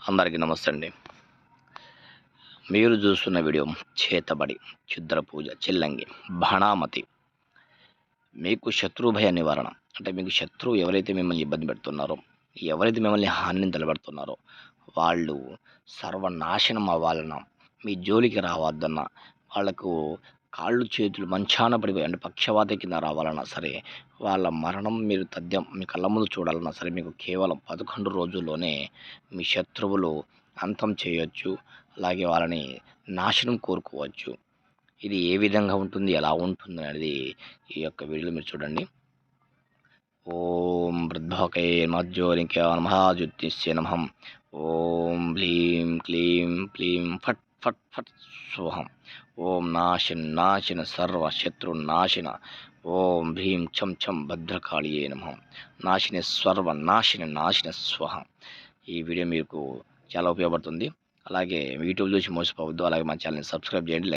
అందరికీ నమస్తే అండి. మీరు చూస్తున్న వీడియో చేతబడి క్షుద్ర పూజ చిల్లంగి బాణామతి. మీకు శత్రుభయ నివారణ అంటే మీకు శత్రువు ఎవరైతే మిమ్మల్ని ఇబ్బంది పెడుతున్నారో ఎవరైతే మిమ్మల్ని హానిని తలబెడుతున్నారో వాళ్ళు సర్వనాశనం అవ్వాలన్నా మీ జోలికి రావద్దన్నా వాళ్ళకు కాళ్ళు చేతులు మంచాన పడిపోయి అంటే పక్షవాత కింద రావాలన్నా సరే వాళ్ళ మరణం మీరు తథ్యం మీ కళ్ళ ముందు చూడాలన్నా సరే మీకు కేవలం పదకొండు రోజుల్లోనే మీ శత్రువులు అంతం చేయొచ్చు అలాగే వాళ్ళని నాశనం కోరుకోవచ్చు. ఇది ఏ విధంగా ఉంటుంది ఎలా ఉంటుంది అనేది ఈ యొక్క వీడియోలో మీరు చూడండి. ఓం వృద్ధోకే నమ జ్యోతిష్య నమః. ఓం హ్లీం క్లీం క్లీం ఫట్ ఫట్ ఫట్ సోహం ఓం నాశిన్ నాశిన సర్వ శత్రు నాశిన. ఓం భీం ఛం ఛం భద్రకాళియే నమ. నాశన సర్వ నాశిన నాశిన స్వహం ఈ వీడియో మీకు చాలా ఉపయోగపడుతుంది. అలాగే యూట్యూబ్ చూసి మోసపోవద్దు. అలాగే మా ఛానల్ని సబ్స్క్రైబ్ చేయండి